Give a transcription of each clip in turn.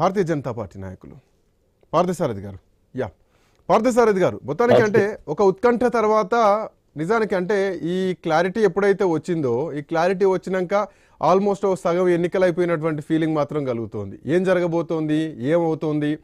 భారతీయ Janata party నాయకులు. పార్థసారథి గారు. Yeah. Parthasarathi గారు మొత్తానికి అంటే ఒక ఉత్కంఠ తర్వాత నిజానికి అంటే ఈ క్లారిటీ ఎప్పుడైతే వచ్చిందో ఈ క్లారిటీ వచ్చినాక ఆల్మోస్ట్ సగం ఎన్నికలు అయిపోయినటువంటి ఫీలింగ్ మాత్రం కలుగుతోంది. ఏం జరగబోతోంది? ఏమవుతోంది?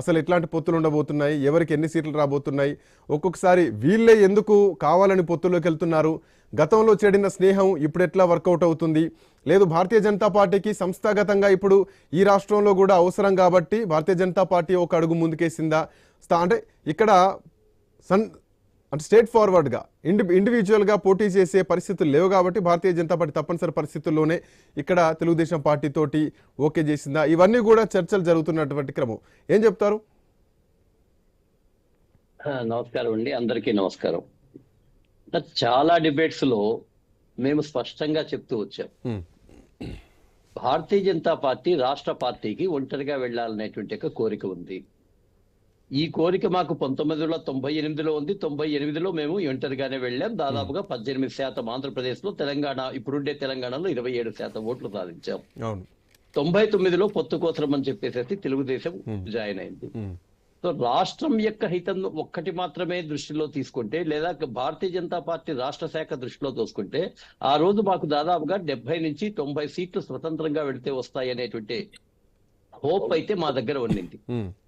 అసలు ఎట్లాంటి పొత్తులు ఉండబోతున్నాయి? ఎవరికి ఎన్ని సీట్లు రాబోతున్నాయి? ఒక్కొక్కసారి వీళ్ళే ఎందుకు కావాలని పొత్తుల్లోకి వెళ్తున్నారు? గతంలో చెడిన స్నేహం ఇప్పుడు ఎట్లా వర్కౌట్ అవుతుంది? లేదు భారతీయ జనతా పార్టీకి సంస్థాగతంగా ఇప్పుడు ఈ రాష్ట్రంలో కూడా అవసరం కాబట్టి భారతీయ జనతా పార్టీ ఒక అడుగు ముందుకేసిందా? అంటే ఇక్కడ సన్ అంటే స్టేట్ ఫార్వర్డ్గా ఇండి ఇండివిజువల్గా పోటీ చేసే పరిస్థితులు లేవు కాబట్టి భారతీయ జనతా పార్టీ తప్పనిసరి పరిస్థితుల్లోనే ఇక్కడ తెలుగుదేశం పార్టీ తోటి ఓకే చేసిందా? ఇవన్నీ కూడా చర్చలు జరుగుతున్నటువంటి క్రమం. ఏం చెప్తారు? నమస్కారం అండి. అందరికీ నమస్కారం. చాలా డిబేట్స్లో మేము స్పష్టంగా చెప్తూ వచ్చాం. భారతీయ జనతా పార్టీ రాష్ట్ర పార్టీకి ఒంటరిగా వెళ్ళాలనేటువంటి ఒక కోరిక ఉంది. ఈ కోరిక మాకు పంతొమ్మిది వందల తొంభై ఎనిమిదిలో ఉంది. తొంభై ఎనిమిదిలో మేము ఒంటరిగానే వెళ్ళాం. దాదాపుగా పద్దెనిమిది శాతం ఆంధ్రప్రదేశ్లో తెలంగాణ ఇప్పుడుండే తెలంగాణలో ఇరవై ఏడు శాతం ఓట్లు సాధించాం. తొంభై తొమ్మిదిలో పొత్తు కోసరం అని చెప్పేసి తెలుగుదేశం జాయిన్ అయింది. సో రాష్ట్రం యొక్క హితం ఒక్కటి మాత్రమే దృష్టిలో తీసుకుంటే లేదా భారతీయ జనతా పార్టీ రాష్ట్ర శాఖ దృష్టిలో చూసుకుంటే ఆ రోజు మాకు దాదాపుగా డెబ్బై నుంచి తొంభై సీట్లు స్వతంత్రంగా వెళితే వస్తాయి అనేటువంటి హోప్ అయితే మా దగ్గర ఉండింది.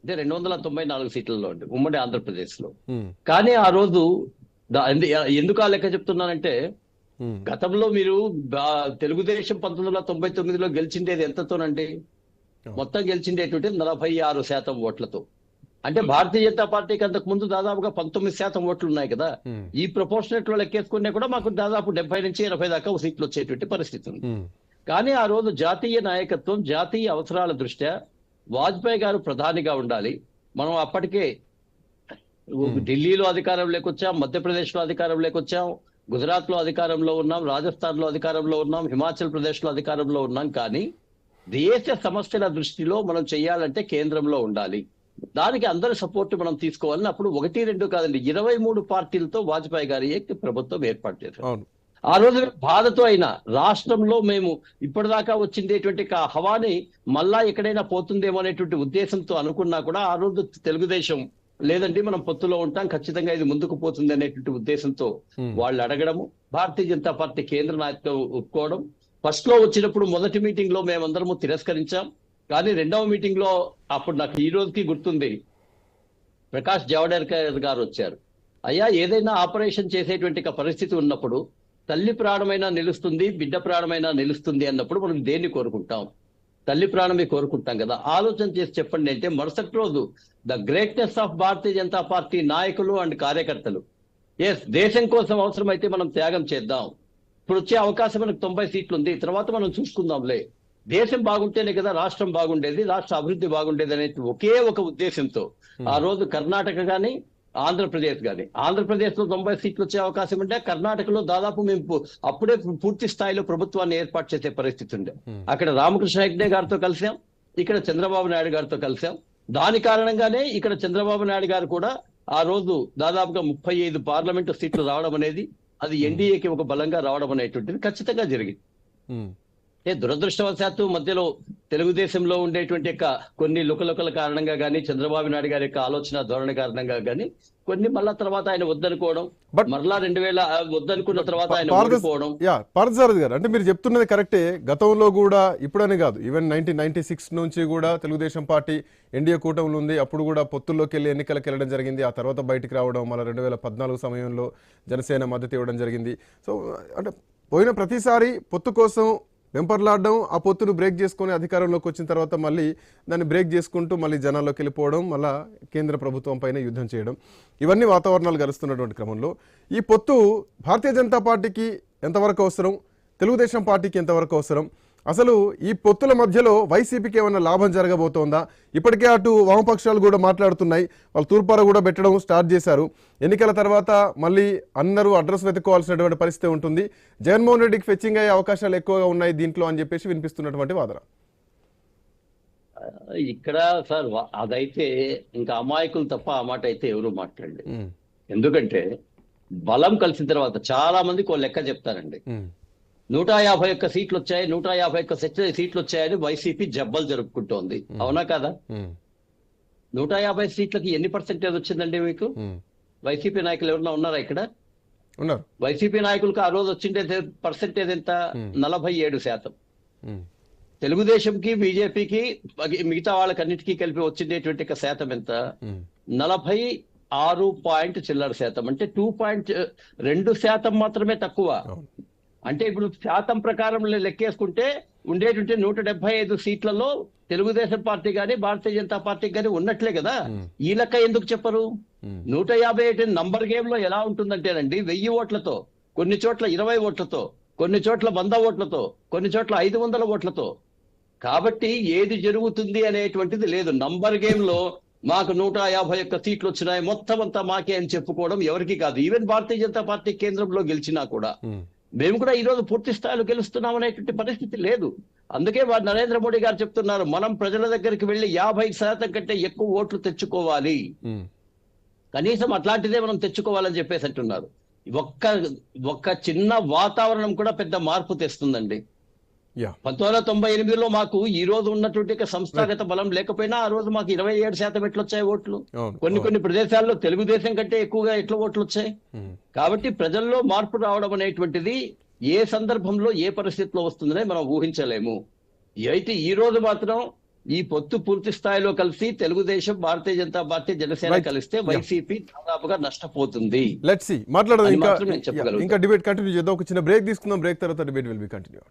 అంటే రెండు వందల తొంభై నాలుగు సీట్లలో ఉంది ఉమ్మడి ఆంధ్రప్రదేశ్లో. కానీ ఆ రోజు ఎందుకు ఆ లెక్క చెప్తున్నానంటే. గతంలో మీరు తెలుగుదేశం పంతొమ్మిది వందల తొంభై తొమ్మిదిలో గెలిచిండేది ఎంతతోనండి మొత్తం గెలిచిండేటువంటి నలభై ఆరు శాతం ఓట్లతో అంటే భారతీయ జనతా పార్టీకి అంతకు ముందు దాదాపుగా పంతొమ్మిది శాతం ఓట్లు ఉన్నాయి కదా. ఈ ప్రపోర్షనేట్లో లెక్కేసుకునే కూడా మాకు దాదాపు డెబ్బై నుంచి ఎనభై దాకా సీట్లు వచ్చేటువంటి పరిస్థితి ఉంది. కానీ ఆ రోజు జాతీయ నాయకత్వం జాతీయ అవసరాల దృష్ట్యా వాజ్పేయి గారు ప్రధానిగా ఉండాలి. మనం అప్పటికే ఢిల్లీలో అధికారం లేకొచ్చాం మధ్యప్రదేశ్లో అధికారం లేకొచ్చాం గుజరాత్లో అధికారంలో ఉన్నాం రాజస్థాన్లో అధికారంలో ఉన్నాం హిమాచల్ ప్రదేశ్లో అధికారంలో ఉన్నాం. కానీ దేశ సమస్యల దృష్టిలో మనం చేయాలంటే కేంద్రంలో ఉండాలి. దానికి అందరి సపోర్ట్ మనం తీసుకోవాలని అప్పుడు ఒకటి రెండు కాదండి ఇరవై మూడు పార్టీలతో వాజ్పేయి గారి ప్రభుత్వం ఏర్పాటు చేశారు. ఆ రోజు బాధతో అయినా రాష్ట్రంలో మేము ఇప్పటిదాకా వచ్చిండేటువంటి కా- హవాని మళ్ళా ఎక్కడైనా పోతుందేమో అనేటువంటి ఉద్దేశంతో అనుకున్నా కూడా ఆ రోజు తెలుగుదేశం లేదండి మనం పొత్తులో ఉంటాం ఖచ్చితంగా ఇది ముందుకు పోతుంది అనేటువంటి ఉద్దేశంతో. వాళ్ళు అడగడము భారతీయ జనతా పార్టీ కేంద్ర నాయకత్వం ఒప్పుకోవడం. ఫస్ట్లో వచ్చినప్పుడు మొదటి మీటింగ్లో మేమందరము తిరస్కరించాం. కానీ రెండవ మీటింగ్లో అప్పుడు నాకు ఈ రోజుకి గుర్తుంది. ప్రకాష్ జావడేకర్ గారు వచ్చారు. అయ్యా ఏదైనా ఆపరేషన్ చేసేటువంటి పరిస్థితి ఉన్నప్పుడు తల్లి ప్రాణమైనా నిలుస్తుంది బిడ్డ ప్రాణమైనా నిలుస్తుంది అన్నప్పుడు మనం దేన్ని కోరుకుంటాం? తల్లి ప్రాణమే కోరుకుంటాం కదా. ఆలోచన చేసి చెప్పండి అంటే మరుసటి రోజు the greatness of Bharatiya Janata Party నాయకులు అండ్ కార్యకర్తలు. ఎస్ దేశం కోసం అవసరమైతే మనం త్యాగం చేద్దాం. ఇప్పుడు వచ్చే అవకాశం మనకు తొంభై సీట్లు ఉంది తర్వాత మనం చూసుకుందాంలే. దేశం బాగుంటేనే కదా రాష్ట్రం బాగుండేది రాష్ట్ర అభివృద్ధి బాగుండేది అనే ఒకే ఒక ఉద్దేశంతో. ఆ రోజు కర్ణాటక గాని ఆంధ్రప్రదేశ్ గాని. ఆంధ్రప్రదేశ్లో తొంభై సీట్లు వచ్చే అవకాశం ఉంటే కర్ణాటకలో దాదాపు మేము అప్పుడే పూర్తి స్థాయిలో ప్రభుత్వాన్ని ఏర్పాటు చేసే పరిస్థితి ఉండే. అక్కడ రామకృష్ణ హెగ్డే గారితో కలిసాం ఇక్కడ చంద్రబాబు నాయుడు గారితో కలిసాం. దాని కారణంగానే ఇక్కడ చంద్రబాబు నాయుడు గారు కూడా ఆ రోజు దాదాపుగా ముప్పై ఐదు పార్లమెంటు సీట్లు రావడం అనేది అది ఎన్డీఏకి ఒక బలంగా రావడం అనేటువంటిది ఖచ్చితంగా జరిగింది. దురదృష్టవశాత్తు మధ్యలో తెలుగుదేశంలో ఉండేటువంటి యొక్క కొన్ని లుకలుకల కారణంగా కానీ చంద్రబాబు నాయుడు గారి యొక్క ఆలోచన ధోరణి కారణంగా కానీ కొన్ని మళ్ళా తర్వాత ఆయన వద్దనుకోవడం But- మరలా రెండు వేల వద్దనుకున్న తర్వాత ఆయన యా పార్థసారథి గారు అంటే మీరు చెప్తున్నది కరెక్టే. గతంలో కూడా ఇప్పుడనే కాదు. ఈవెన్ నైన్టీన్ నైన్టీ సిక్స్ నుంచి కూడా తెలుగుదేశం పార్టీ ఎన్డీఏ కూటమిలో ఉంది. అప్పుడు కూడా పొత్తుల్లోకి వెళ్ళి ఎన్నికలకు వెళ్ళడం జరిగింది. ఆ తర్వాత బయటికి రావడం మళ్ళీ రెండు వేల పద్నాలుగు సమయంలో జనసేన మద్దతు ఇవ్వడం జరిగింది. సో అంటే పోయిన ప్రతిసారి పొత్తు కోసం వెంపర్లాడడం ఆ పొత్తును బ్రేక్ చేసుకొని అధికారంలోకి వచ్చిన తర్వాత మళ్ళీ దాన్ని బ్రేక్ చేసుకుంటూ మళ్ళీ జనాల్లోకి వెళ్ళిపోవడం మళ్ళా కేంద్ర ప్రభుత్వం పైన యుద్ధం చేయడం. ఇవన్నీ వాతావరణాలు కలుస్తున్నటువంటి క్రమంలో. ఈ పొత్తు భారతీయ జనతా పార్టీకి ఎంతవరకు అవసరం? తెలుగుదేశం పార్టీకి ఎంతవరకు అవసరం? అసలు ఈ పొత్తుల మధ్యలో వైసీపీకి ఏమైనా లాభం జరగబోతోందా? ఇప్పటికే అటు వామపక్షాలు కూడా మాట్లాడుతున్నాయి. వాళ్ళు తూర్పార కూడా పెట్టడం స్టార్ట్ చేశారు. ఎన్నికల తర్వాత మళ్ళీ అందరూ అడ్రస్ వెతుక్కోవాల్సినటువంటి పరిస్థితి ఉంటుంది. జగన్మోహన్ రెడ్డికి ఫెచ్చింగ్ అయ్యే అవకాశాలు ఎక్కువగా ఉన్నాయి దీంట్లో అని చెప్పేసి వినిపిస్తున్నటువంటి వాదన. ఇక్కడ సార్ అదైతే ఇంకా అమాయకులు తప్ప ఆ మాట అయితే ఎవరు మాట్లాడలేదు. ఎందుకంటే బలం కలిసిన తర్వాత చాలా మందికి ఓ లెక్క చెప్తారండి. నూట యాభై ఒక్క సీట్లు వచ్చాయి నూట యాభై ఒక్క సెట్ సీట్లు వచ్చాయని వైసీపీ జబ్బలు జరుపుకుంటోంది. అవునా కదా? నూట యాభై సీట్లకి ఎన్ని పర్సెంటేజ్ వచ్చిందండి మీకు. వైసీపీ నాయకులు ఎవరన్నా ఉన్నారా ఇక్కడ? ఉన్నారు. వైసీపీ నాయకులకు ఆ రోజు వచ్చిండే పర్సెంటేజ్ ఎంత. నలభై ఏడు శాతం. తెలుగుదేశంకి బీజేపీకి మిగతా వాళ్ళకన్నిటికీ కలిపి వచ్చిండేటువంటి శాతం ఎంత? నలభై ఆరు పాయింట్ చిల్లర శాతం. అంటే టూ పాయింట్ రెండు శాతం మాత్రమే తక్కువ. అంటే ఇప్పుడు శాతం ప్రకారం లెక్కేసుకుంటే ఉండేటువంటి నూట డెబ్బై ఐదు సీట్లలో తెలుగుదేశం పార్టీ గాని భారతీయ జనతా పార్టీ గాని ఉన్నట్లే కదా. ఈ లెక్క ఎందుకు చెప్పరు? నూట యాభై ఐదు నంబర్ గేమ్లో ఎలా ఉంటుందంటేనండి వెయ్యి ఓట్లతో కొన్ని చోట్ల ఇరవై ఓట్లతో కొన్ని చోట్ల వంద ఓట్లతో కొన్ని చోట్ల ఐదు వందల ఓట్లతో. కాబట్టి ఏది జరుగుతుంది అనేటువంటిది లేదు. నంబర్ గేమ్లో మాకు నూట యాభై ఒక్క సీట్లు వచ్చినాయి. మొత్తం అంతా మాకే అని చెప్పుకోవడం ఎవరికి కాదు. ఈవెన్ భారతీయ జనతా పార్టీ కేంద్రంలో గెలిచినా కూడా. మేము కూడా ఈ రోజు పూర్తి స్థాయిలో గెలుస్తున్నాం అనేటువంటి పరిస్థితి లేదు. అందుకే వారు నరేంద్ర మోడీ గారు చెప్తున్నారు మనం ప్రజల దగ్గరికి వెళ్ళి యాభై శాతం కంటే ఎక్కువ ఓట్లు తెచ్చుకోవాలి. కనీసం అట్లాంటిదే మనం తెచ్చుకోవాలని చెప్పేసి అంటున్నారు. ఒక్క ఒక్క చిన్న వాతావరణం కూడా పెద్ద మార్పు తెస్తుందండి. పంతొమ్మిది వందల తొంభై ఎనిమిదిలో మాకు ఈ రోజు ఉన్నటువంటి సంస్థాగత బలం లేకపోయినా ఆ రోజు మాకు ఇరవై ఏడు శాతం ఎట్లా వచ్చాయి ఓట్లు? కొన్ని కొన్ని ప్రదేశాల్లో తెలుగుదేశం కంటే ఎక్కువగా ఎట్లా ఓట్లు వచ్చాయి? ఉమ్, కాబట్టి ప్రజల్లో మార్పు రావడం అనేటువంటిది ఏ సందర్భంలో ఏ పరిస్థితిలో వస్తుందనే మనం ఊహించలేము. అయితే ఈ రోజు మాత్రం ఈ పొత్తు పూర్తి స్థాయిలో కలిసి తెలుగుదేశం భారతీయ జనతా పార్టీ జనసేన. కలిస్తే వైసీపీ దాదాపుగా నష్టపోతుంది. లెట్స్ సి మాట్లాడదాం. ఇంకా డిబేట్ కంటిన్యూ చేద్దాం. ఒక చిన్న బ్రేక్ తీసుకుందాం. బ్రేక్ తర్వాత డిబేట్ విల్ బి కంటిన్యూ